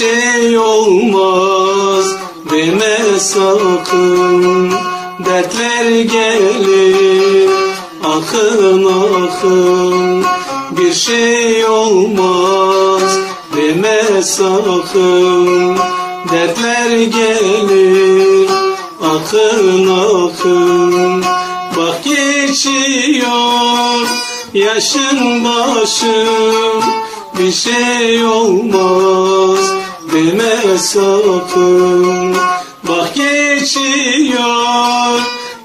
şey olmaz deme sakın. Dertler gelir akın akın. Bir şey olmaz deme sakın. Dertler gelir akın akın. Bak geçiyor yaşın başım bir şey olmaz deme sakın Bak geçiyor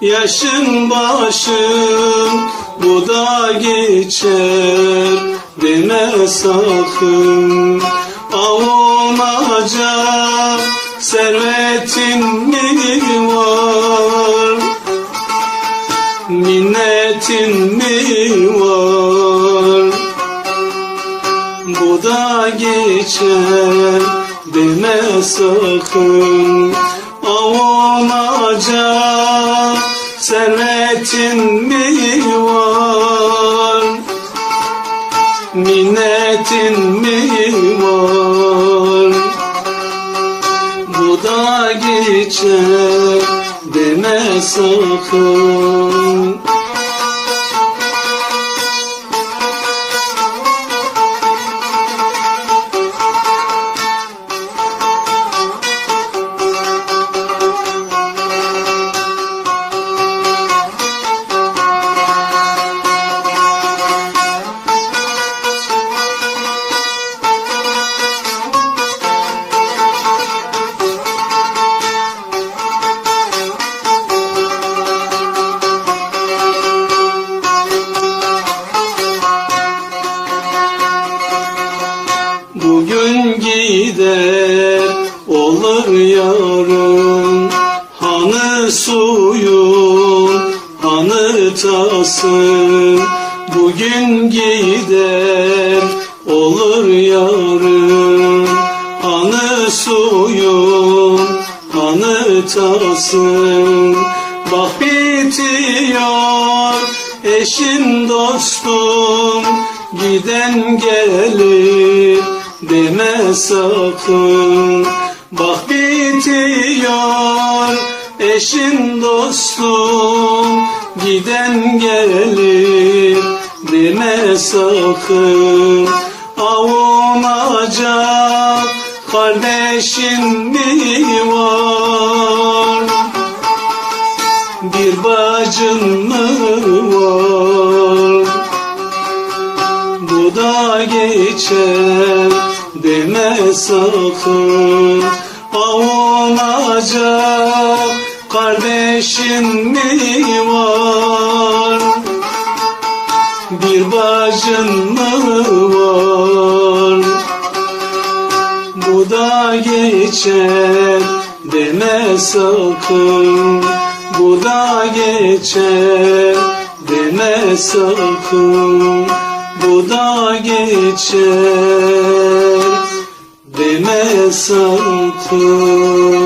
yaşın başın. Bu da geçer deme sakın. Avunacak servetin mi var? Minnetin mi var? Bu da geçer deme sakın Avunacak servetin mi var? Minnetin mi var? Bu da geçer deme sakın suyun hanı tasın Bugün gider olur yarın. Hanı suyun hanı tasın Bak bitiyor eşin dostum. Giden gelir deme sakın. Bak bitiyor eşin dostum Giden gelir deme sakın. Avunacak kardeşin mi var? Bir bacın mı var? Bu da geçer deme sakın Avunacak kardeşin mi var? Bir bacın mı var? Bu da geçer deme sakın. Bu da geçer deme sakın. Bu da geçer deme sakın